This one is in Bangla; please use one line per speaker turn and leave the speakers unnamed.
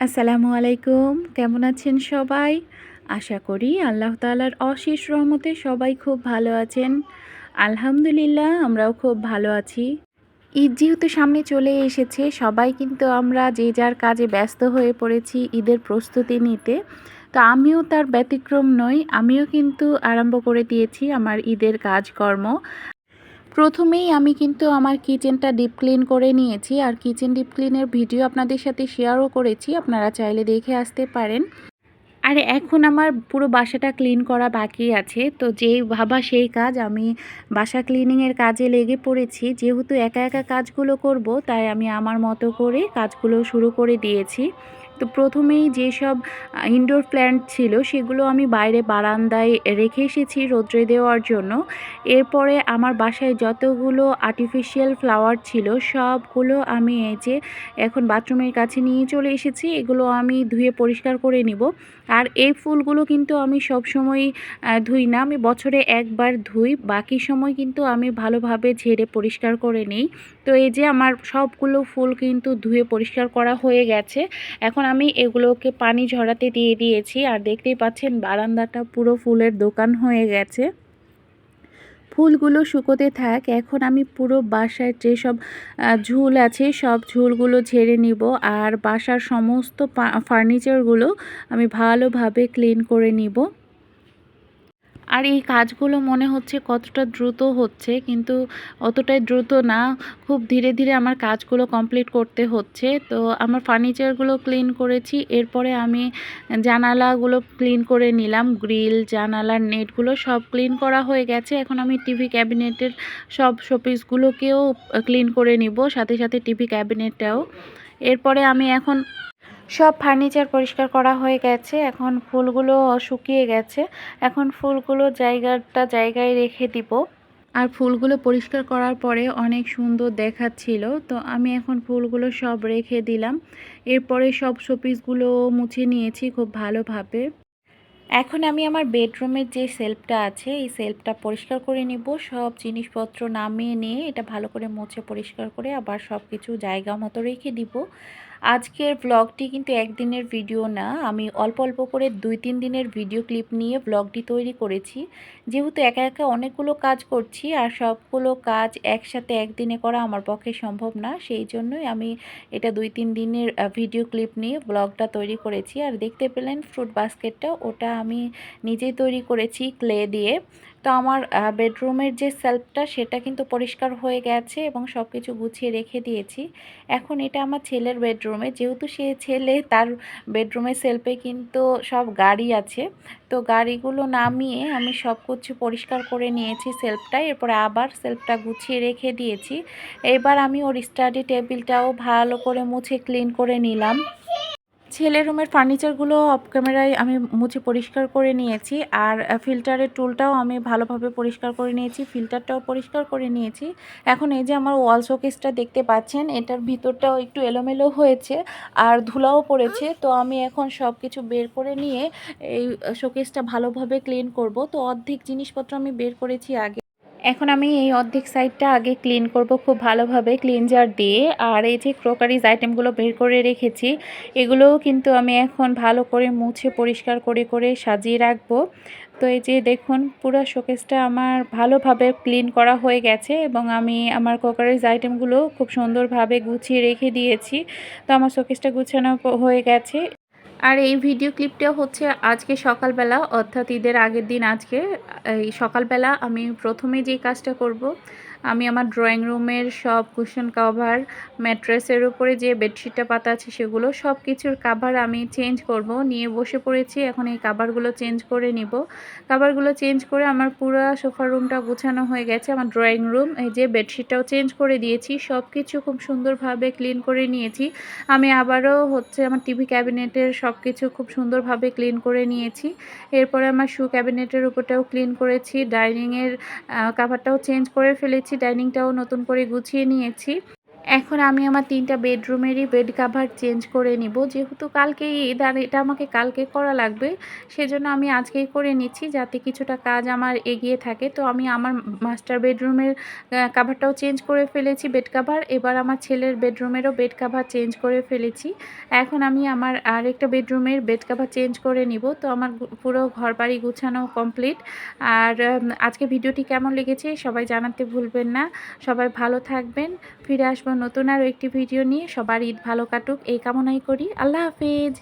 আসসালামু আলাইকুম। কেমন আছেন সবাই? আশা করি আল্লাহ তালার অশেষ রহমতে সবাই খুব ভালো আছেন। আলহামদুলিল্লাহ, আমরাও খুব ভালো আছি। ঈদ যেহেতু সামনে চলে এসেছে, সবাই কিন্তু আমরা যে যার কাজে ব্যস্ত হয়ে পড়েছি ঈদের প্রস্তুতি নিতে। তো আমিও তার ব্যতিক্রম নই, আমিও কিন্তু আরম্ভ করে দিয়েছি আমার ঈদের কাজকর্ম। প্রথমেই আমি কিন্তু আমার কিচেনটা ডিপ ক্লিন করে নিয়েছি। আর কিচেন ডিপ ক্লিনের ভিডিও আপনাদের সাথে শেয়ারও করেছি। আপনারা চাইলে দেখে আসতে পারেন। আর এখন আমার পুরো বাসাটা ক্লিন করা বাকি আছে। তো যেই ভাবা সেই কাজ, আমি বাসা ক্লিনিংয়ের কাজে লেগে পড়েছি। যেহেতু একা একা কাজগুলো করব, তাই আমি আমার মতো করে কাজগুলো শুরু করে দিয়েছি। তো প্রথমেই যেসব ইনডোর প্ল্যান্ট ছিল সেগুলো আমি বাইরে বারান্দায় রেখে এসেছি রোদ্রে দেওয়ার জন্য। এরপরে আমার বাসায় যতগুলো আর্টিফিশিয়াল ফ্লাওয়ার ছিল সবগুলো আমি এই যে এখন বাথরুমের কাছে নিয়ে চলে এসেছি, এগুলো আমি ধুয়ে পরিষ্কার করে নিব। আর এই ফুলগুলো কিন্তু আমি সবসময় ধুই না, আমি বছরে একবার ধুই, বাকি সময় কিন্তু আমি ভালোভাবে ঝেড়ে পরিষ্কার করে নিই। তো এই যে আমার সবগুলো ফুল কিন্তু ধুয়ে পরিষ্কার করা হয়ে গেছে। এখন আমি এগুলোকে পানি ঝরাতে দিয়ে দিয়েছি। আর দেখতেই পাচ্ছেন বারান্দাটা পুরো ফুলের দোকান হয়ে গেছে। ফুলগুলো শুকোতে থাক, এখন আমি পুরো বাসায় যেসব ঝুল আছে সব ঝুলগুলো ঝেড়ে নিব। আর বাসার সমস্ত ফার্নিচারগুলো আমি ভালোভাবে ক্লিন করে নিব। আর এই কাজগুলো মনে হচ্ছে কতটা দ্রুত হচ্ছে, কিন্তু অতটাই দ্রুত না। খুব ধীরে ধীরে আমার কাজগুলো কমপ্লিট করতে হচ্ছে। তো আমার ফার্নিচারগুলো ক্লিন করেছি, এরপরে আমি জানালাগুলো ক্লিন করে নিলাম গ্রিল জানালার নেটগুলো সব ক্লিন করা হয়ে গেছে। এখন আমি টিভি ক্যাবিনেটের সব শোপিসগুলোকেও ক্লিন করে নিব, সাথে সাথে টিভি ক্যাবিনেটটাও এরপরে আমি এখন সব ফার্নিচার পরিষ্কার করা হয়ে গেছে, এখন ফুলগুলো শুকিয়ে গেছে। এখন ফুলগুলো জায়গাটা জায়গায় রেখে দিব। আর ফুলগুলো পরিষ্কার করার পরে অনেক সুন্দর দেখাচ্ছিল, তো আমি এখন ফুলগুলো সব রেখে দিলাম। এরপরে সব শোপিসগুলো মুছে নিয়েছি খুব ভালোভাবে। এখন আমি আমার বেডরুমের যে সেলফটা আছে, এই সেলফটা পরিষ্কার করে নিব। সব জিনিসপত্র নামিয়ে নিয়ে এটা ভালো করে মুছে পরিষ্কার করে আবার সব কিছু জায়গা মতো রেখে দিব। আজকের ব্লগটি কিন্তু একদিনের ভিডিও না। আমি অল্প অল্প করে দুই তিন দিনের ভিডিও ক্লিপ নিয়ে ব্লগটি তৈরি করেছি। যেহেতু একা একা অনেকগুলো কাজ করছি আর সবগুলো কাজ একসাথে একদিনে করা আমার পক্ষে সম্ভব না, সেই জন্যই আমি এটা দুই তিন দিনের ভিডিও ক্লিপ নিয়ে ব্লগটা তৈরি করেছি। আর দেখতে পেলেন ফ্রুট বাস্কেটটা ওটা আমি নিজেই তৈরি করেছি ক্লে দিয়ে। তো আমার বেডরুমের যে সেলফটা সেটা কিন্তু পরিষ্কার হয়ে গেছে এবং সব কিছু গুছিয়ে রেখে দিয়েছি। এখন এটা আমার ছেলের বেডরুমে যেহেতু সে ছেলে, তার বেডরুমে সেলফে কিন্তু সব গাড়ি আছে। তো গাড়িগুলো নামিয়ে আমি সব কিছু পরিষ্কার করে নিয়েছি সেলফটা এরপরে আবার সেলফটা গুছিয়ে রেখে দিয়েছি। এবার আমি ওর স্টাডি টেবিলটাও ভালো করে মুছে ক্লিন করে নিলাম। ছেলের রুমের ফার্নিচারগুলো অফ ক্যামেরায় আমি মুছে পরিষ্কার করে নিয়েছি আর ফিল্টারের টুলটাও আমি ভালোভাবে পরিষ্কার করে নিয়েছি ফিল্টারটাও পরিষ্কার করে নিয়েছি। এখন এই যে আমার ওয়াল শোকেসটা দেখতে পাচ্ছেন, এটার ভিতরটাও একটু এলোমেলো হয়েছে আর ধুলাও পড়েছে। তো আমি এখন সব কিছু বের করে নিয়ে এই শোকেসটা ভালোভাবে ক্লিন করব। তো অর্ধেক জিনিসপত্র আমি বের করেছি আগে। এখন আমি এই অর্ধেক সাইডটা আগে ক্লিন করব খুব ভালোভাবে ক্লিনজার দিয়ে। আর এই যে ক্রোকারিজ আইটেমগুলো বের করে রেখেছি, এগুলোও কিন্তু আমি এখন ভালো করে মুছে পরিষ্কার করে করে সাজিয়ে রাখব। তো এই যে দেখুন, পুরো শোকেসটা আমার ভালোভাবে ক্লিন করা হয়ে গেছে এবং আমি আমার ক্রোকারিজ আইটেমগুলো খুব সুন্দরভাবে গুছিয়ে রেখে দিয়েছি। তো আমার শোকেসটা গুছানো হয়ে গেছে। আর এই ভিডিও ক্লিপটা হচ্ছে আজকে সকালবেলা, অর্থাৎ ঈদের আগের দিন আজকে। এই সকালবেলা আমি প্রথমে যে কাজটা করব আমি আমার ড্রয়িং রুমের সব কুশন কাভার ম্যাট্রেসের উপরে যে বেডশিটটা পাতা আছে সেগুলো সব কিছুর কাভার আমি চেঞ্জ করব। নিয়ে বসে পড়েছি, এখন এই কাভারগুলো চেঞ্জ করে নিব। কাভারগুলো চেঞ্জ করে আমার পুরো সোফার রুমটা গুছানো হয়ে গেছে, আমার ড্রয়িং রুম এই যে বেডশিটটাও চেঞ্জ করে দিয়েছি সব কিছু খুব সুন্দরভাবে ক্লিন করে নিয়েছি। আমি আবারও হচ্ছে আমার টিভি ক্যাবিনেটের সব কিছু খুব সুন্দরভাবে ক্লিন করে নিয়েছি। এরপরে আমার শু ক্যাবিনেটের উপরটাও ক্লিন করেছি ডাইনিংয়ের কাভারটাও চেঞ্জ করে ফেলেছি। ডাইনিংটাও নতুন করে গুছিয়ে নিয়েছি। এখন আমি আমার তিনটা বেডরুমেরই বেড কাভার চেঞ্জ করে নিব। যেহেতু কালকে ঈদ আর এটা আমাকে কালকে করা লাগবে, সেজন্য আমি আজকেই করে নিচ্ছি যাতে কিছুটা কাজ আমার এগিয়ে থাকে। তো আমি আমার মাস্টার বেডরুমের কাভারটাও চেঞ্জ করে ফেলেছি বেড কাভার এবার আমার ছেলের বেডরুমেরও বেড কাভার চেঞ্জ করে ফেলেছি। এখন আমি আমার আরেকটা বেডরুমের বেড কাভার চেঞ্জ করে নিব। তো আমার পুরো ঘর বাড়ি গুছানো কমপ্লিট আর আজকে ভিডিওটি কেমন লেগেছে সবাই জানাতে ভুলবেন না। সবাই ভালো থাকবেন। ফিরে আসব নতুন আরও একটি ভিডিও নিয়ে সবার ঈদ ভালো কাটুক। এই কামনাই করি। আল্লাহ হাফিজ।